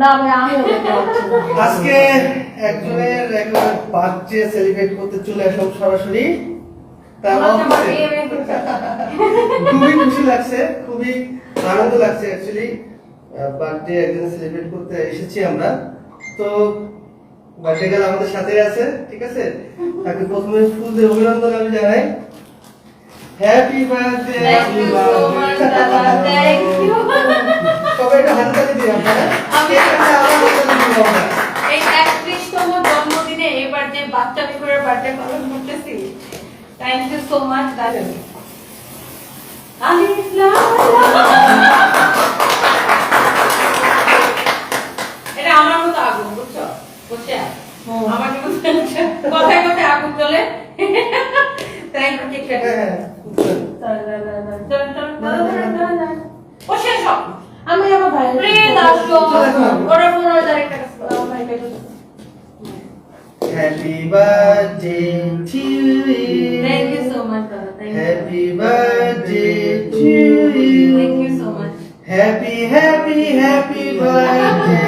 না ভাই আমিও দেখতে পাচ্ছি না। আজকে একজনের একবার বার্থডে সেলিব্রেট করতে চলে আসলাম সরাসরি। তার তোমাকে আমার অফিসে। বিয়ে বিয়ে করতে খুবই খুশি লাগছে খুবই আনন্দ লাগছে অ্যাকচুয়ালি বার্থডে একজন সেলিব্রেট করতে এসেছি আমরা। তো বার্থডে গার্ল আমাদের সাথে আছে ঠিক আছে? তাকে প্রথমে ফুল দিয়ে অভিনন্দন আমি জানাই। হ্যাপি বার্থডে এবার যে বাচ্চা বিপুরের বার্থডে পালন করতেছি থ্যাংক ইউ সো মাচ দাদা আলিফ লাম লাম। এটা আমার মতো আগুন বুঝছ বুঝছে আমার কথায় কথায় আগুন জ্বলে থ্যাংক ঠিক আছে হ্যাঁ, হ্যাঁ। চল চল চল বসে সব আমি আমার ভাই প্লিজ আসো ওরা পনেরো তারিখ টাকা Happy birthday to you. Thank you so much. Thank. Happy birthday to Thank you. you so much. Happy, happy, happy birthday.